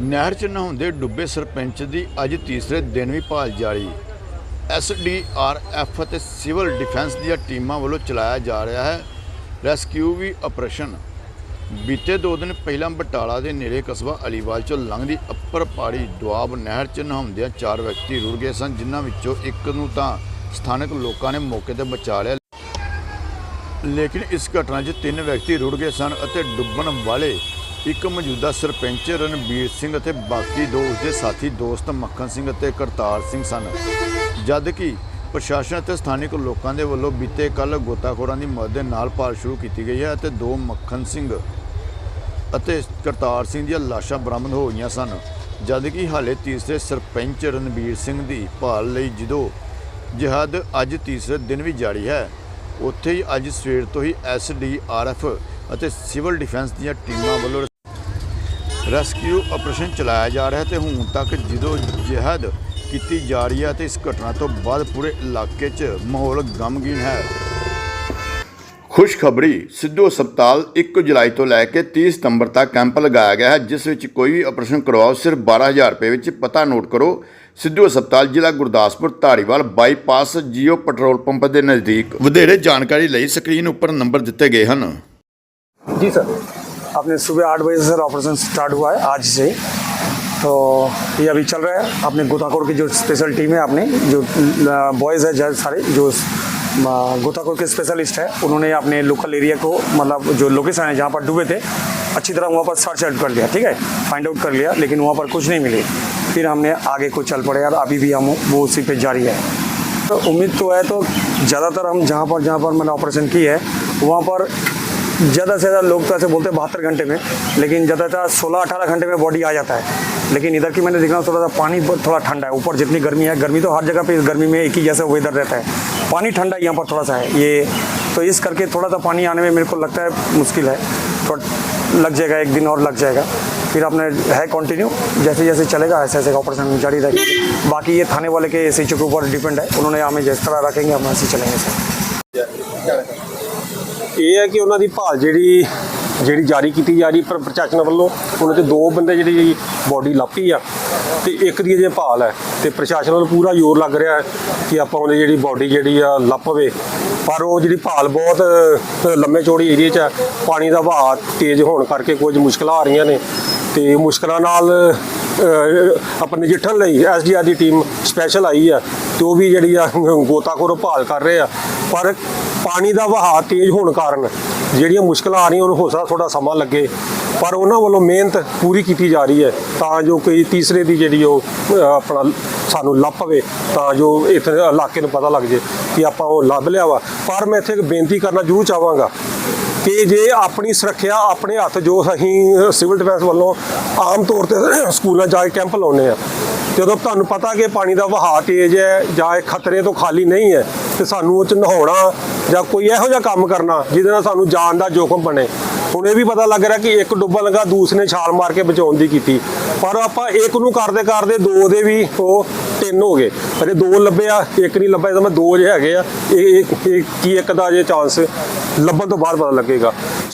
ਨਹਿਰ 'ਚ ਨਹਾਉਂਦੇ ਡੁੱਬੇ ਸਰਪੰਚ ਦੀ ਅੱਜ ਤੀਸਰੇ ਦਿਨ ਵੀ ਭਾਲ ਜਾਰੀ। ਐਸਡੀਆਰਐਫ ਅਤੇ ਸਿਵਲ ਡਿਫੈਂਸ ਦੀਆਂ ਟੀਮਾਂ ਵੱਲੋਂ ਚਲਾਇਆ ਜਾ ਰਿਹਾ ਹੈ ਰੈਸਕਿਊ ਵੀ ਆਪਰੇਸ਼ਨ। ਬੀਤੇ ਦੋ ਦਿਨ ਪਹਿਲਾਂ ਬਟਾਲਾ ਦੇ ਨੇੜੇ ਕਸਬਾ ਅਲੀਵਾਲ ਚੋਂ ਲੰਘਦੀ ਅੱਪਰ ਪਹਾੜੀ ਦੁਆਬ ਨਹਿਰ 'ਚ ਨਹਾਉਂਦਿਆਂ ਚਾਰ ਵਿਅਕਤੀ ਰੁੜ ਗਏ ਸਨ, ਜਿਨ੍ਹਾਂ ਵਿੱਚੋਂ ਇੱਕ ਨੂੰ ਤਾਂ ਸਥਾਨਕ ਲੋਕਾਂ ਨੇ ਮੌਕੇ ਤੇ ਬਚਾ ਲਿਆ। ਲੇਕਿਨ ਇਸ ਘਟਨਾ 'ਚ ਤਿੰਨ ਵਿਅਕਤੀ ਰੁੜ ਗਏ ਸਨ ਅਤੇ ਡੁੱਬਣ ਵਾਲੇ ਇੱਕ ਮੌਜੂਦਾ ਸਰਪੰਚ ਰਣਬੀਰ ਸਿੰਘ ਅਤੇ ਬਾਕੀ ਦੋ ਉਸਦੇ ਸਾਥੀ ਦੋਸਤ ਮੱਖਣ ਸਿੰਘ ਅਤੇ ਕਰਤਾਰ ਸਿੰਘ ਸਨ। ਜਦ ਕਿ ਪ੍ਰਸ਼ਾਸਨ ਅਤੇ ਸਥਾਨਕ ਲੋਕਾਂ ਦੇ ਵੱਲੋਂ ਬੀਤੇ ਕੱਲ ਗੋਤਾਖੋਰਾਂ ਦੀ ਮਦਦ ਦੇ ਨਾਲ ਭਾਲ ਸ਼ੁਰੂ ਕੀਤੀ ਗਈ ਹੈ ਅਤੇ ਦੋ ਮੱਖਣ ਸਿੰਘ ਅਤੇ ਕਰਤਾਰ ਸਿੰਘ ਦੀਆਂ ਲਾਸ਼ਾਂ ਬਰਾਮਦ ਹੋ ਗਈਆਂ ਸਨ। ਜਦ ਕਿ ਹਾਲੇ ਤੀਸਰੇ ਸਰਪੰਚ ਰਣਬੀਰ ਸਿੰਘ ਦੀ ਭਾਲ ਲਈ ਜਦੋਂ ਜਹਾਦ ਅੱਜ ਤੀਸਰੇ ਦਿਨ ਵੀ ਜਾਰੀ ਹੈ, ਉੱਥੇ ਹੀ ਅੱਜ ਸਵੇਰ ਤੋਂ ਹੀ ਐਸਡੀਆਰਐਫ ਅਤੇ ਸਿਵਲ ਡਿਫੈਂਸ ਦੀਆਂ ਟੀਮਾਂ ਵੱਲੋਂ ਰੈਸਕਿਊ ਆਪਰੇਸ਼ਨ ਚਲਾਇਆ ਜਾ ਰਿਹਾ ਹੈ ਤੇ ਹੁਣ ਤੱਕ ਜਦੋਂ ਜ਼ਹਿਦ ਕੀਤੀ ਜਾ ਰਹੀ ਹੈ ਤੇ ਇਸ ਘਟਨਾ ਤੋਂ ਬਾਅਦ ਪੂਰੇ ਇਲਾਕੇ 'ਚ ਮਾਹੌਲ ਗਮਗੀਨ ਹੈ। ਖੁਸ਼ਖਬਰੀ ਸਿੱਧੂ ਹਸਪਤਾਲ 1 ਜੁਲਾਈ ਤੋਂ ਲੈ ਕੇ 30 ਸਤੰਬਰ ਤੱਕ ਕੈਂਪ ਲਗਾਇਆ ਗਿਆ ਹੈ, ਜਿਸ ਵਿੱਚ ਕੋਈ ਵੀ ਆਪਰੇਸ਼ਨ ਕਰਵਾਓ, ਸਿਰਫ 12000 ਰੁਪਏ ਵਿੱਚ ਪਤਾ ਨੋਟ ਕਰੋ। ਸਿੱਧੂ ਹਸਪਤਾਲ ਜ਼ਿਲ੍ਹਾ Gurdaspur Dhariwal bypass Jio petrol pump ਦੇ ਨਜ਼ਦੀਕ। ਵਧੇਰੇ ਜਾਣਕਾਰੀ ਲਈ ਸਕਰੀਨ ਉੱਪਰ ਨੰਬਰ ਦਿੱਤੇ ਗਏ ਹਨ। जी सर, आपने सुबह आठ बजे से सर ऑपरेशन स्टार्ट हुआ है, आज से तो ये अभी चल रहा है अपने गोताखोर की जो स्पेशल टीम है अपने जो बॉयज़ है जज सारे, जो गोताखोर के स्पेशलिस्ट है, उन्होंने अपने लोकल एरिया को मतलब जो लोकेशन है, जहाँ पर डूबे थे, अच्छी तरह वहाँ पर सर्च आउट कर लिया, ठीक है? फाइंड आउट कर लिया, लेकिन वहाँ पर कुछ नहीं मिले। फिर हमने आगे को चल पड़े और अभी भी हम वो उसी पे जारी है। तो उम्मीद तो है तो ज़्यादातर हम जहाँ पर जहाँ पर मैंने ऑपरेशन की है, वहाँ पर ज़्यादा से ज़्यादा लोग तो ऐसे बोलते हैं बहत्तर घंटे में, लेकिन ज़्यादातर सोलह अठारह घंटे में बॉडी आ जाता है। लेकिन इधर की मैंने देखा थोड़ा सा पानी थोड़ा ठंडा है, ऊपर जितनी गर्मी है, गर्मी तो हर जगह पे इस गर्मी में एक ही जैसा वेदर रहता है। पानी ठंडा यहाँ पर थोड़ा सा है, ये तो इस करके थोड़ा सा पानी आने में मेरे को लगता है मुश्किल है। थोड़ा लग जाएगा, एक दिन और लग जाएगा। फिर आपने है कंटिन्यू जैसे जैसे चलेगा, ऐसे ऐसे ऑपरेशन जारी रहेगा। बाकी ये थाने वाले के एस के ऊपर डिपेंड है, उन्होंने हमें जिस तरह रखेंगे, हम ऐसे चलेंगे, सर। ਇਹ ਹੈ ਕਿ ਉਹਨਾਂ ਦੀ ਭਾਲ ਜਿਹੜੀ ਜਿਹੜੀ ਜਾਰੀ ਕੀਤੀ ਜਾ ਰਹੀ ਪਰ ਪ੍ਰਸ਼ਾਸਨ ਵੱਲੋਂ ਉਹਨਾਂ ਦੇ ਦੋ ਬੰਦੇ ਜਿਹੜੀ ਬੋਡੀ ਲੱਭੀ ਆ ਤੇ ਇੱਕ ਦੀ ਅਜੇ ਭਾਲ ਹੈ ਤੇ ਪ੍ਰਸ਼ਾਸਨ ਵੱਲੋਂ ਪੂਰਾ ਜ਼ੋਰ ਲੱਗ ਰਿਹਾ ਹੈ ਕਿ ਆਪਾਂ ਉਹਦੀ ਜਿਹੜੀ ਬੋਡੀ ਜਿਹੜੀ ਆ ਲੱਪਵੇ ਪਰ ਉਹ ਜਿਹੜੀ ਭਾਲ ਬਹੁਤ ਲੰਮੇ ਚੌੜੀ ਏਰੀਆ 'ਚ ਹੈ ਪਾਣੀ ਦਾ ਵਹਾਅ ਤੇਜ਼ ਹੋਣ ਕਰਕੇ ਕੁਝ ਮੁਸ਼ਕਲਾਂ ਆ ਰਹੀਆਂ ਨੇ ਤੇ ਮੁਸ਼ਕਲਾਂ ਨਾਲ ਅ, ਆਪਾਂ ਨਜਿੱਠਣ ਲਈ ਐਸਡੀਆਰ ਦੀ ਟੀਮ ਸਪੈਸ਼ਲ ਆਈ ਆ ਤੇ ਉਹ ਵੀ ਜਿਹੜੀ ਆ ਗੋਤਾਖੋਰ ਭਾਲ ਕਰ ਰਹੇ ਆ। ਪਰ ਪਾਣੀ ਦਾ ਵਹਾਅ ਤੇਜ਼ ਹੋਣ ਕਾਰਨ ਜਿਹੜੀਆਂ ਮੁਸ਼ਕਲਾਂ ਆ ਰਹੀਆਂ, ਉਹਨੂੰ ਹੋ ਸਕਦਾ ਥੋੜਾ ਸਮਾਂ ਲੱਗੇ। ਪਰ ਉਹਨਾਂ ਵੱਲੋਂ ਮਿਹਨਤ ਪੂਰੀ ਕੀਤੀ ਜਾ ਰਹੀ ਹੈ ਤਾਂ ਜੋ ਕੋਈ ਤੀਸਰੇ ਦੀ ਜਿਹੜੀ ਉਹ ਆਪਣਾ ਸਾਨੂੰ ਲੱਭ ਪਵੇ, ਤਾਂ ਜੋ ਇੱਥੇ ਇਲਾਕੇ ਨੂੰ ਪਤਾ ਲੱਗ ਜੇ ਕਿ ਆਪਾਂ ਉਹ ਲੱਭ ਲਿਆ ਵਾ। ਪਰ ਮੈਂ ਇੱਥੇ ਇੱਕ ਬੇਨਤੀ ਕਰਨਾ ਜ਼ਰੂਰ ਚਾਹਾਂਗਾ ਕਿ ਜੇ ਆਪਣੀ ਸੁਰੱਖਿਆ ਆਪਣੇ ਹੱਥ ਜੋ ਅਸੀਂ ਸਿਵਲ ਡਿਫੈਂਸ ਵੱਲੋਂ ਆਮ ਤੌਰ ਤੇ ਸਕੂਲਾਂ ਜਾ ਕੇ ਕੈਂਪ ਲਾਉਂਦੇ ਆ ਜਦੋਂ ਤੁਹਾਨੂੰ ਪਤਾ ਕਿ ਪਾਣੀ ਦਾ ਵਹਾਅ ਤੇਜ਼ ਹੈ ਜਾਂ ਇਹ ਖਤਰੇ ਤੋਂ ਖਾਲੀ ਨਹੀਂ ਹੈ, ਤੇ ਸਾਨੂੰ ਉਹ 'ਚ ਨਹਾਉਣਾ ਜਾਂ ਕੋਈ ਇਹੋ ਜਿਹਾ ਕੰਮ ਕਰਨਾ ਜਿਹਦੇ ਨਾਲ ਸਾਨੂੰ ਜਾਨ ਦਾ ਜੋਖਮ ਬਣੇ। ਹੁਣ ਇਹ ਵੀ ਪਤਾ ਲੱਗ ਰਿਹਾ ਕਿ ਇੱਕ ਡੁੱਬਣ ਲੱਗਾ ਦੂਸਰੇ ਛਾਲ ਮਾਰ ਕੇ ਬਚਾਉਣ ਦੀ ਕੀਤੀ। ਪਰ ਆਪਾਂ ਇੱਕ ਨੂੰ ਕਰਦੇ ਕਰਦੇ ਦੋ ਦੇ ਵੀ ਉਹ ਤਿੰਨ ਹੋ ਗਏ। ਪਰ ਇਹ ਦੋ ਲੱਭਿਆ ਇੱਕ ਨਹੀਂ ਲੱਭਿਆ, ਤਾਂ ਮੈਂ ਦੋ ਜੇ ਹੈਗੇ ਆ। ਇਹ ਇਹ- ਇਹ ਕੀ ਇੱਕ ਦਾ ਜੇ ਚਾਂਸ ਲੱਭਣ ਤੋਂ ਬਾਅਦ ਪਤਾ ਲੱਗੇਗਾ।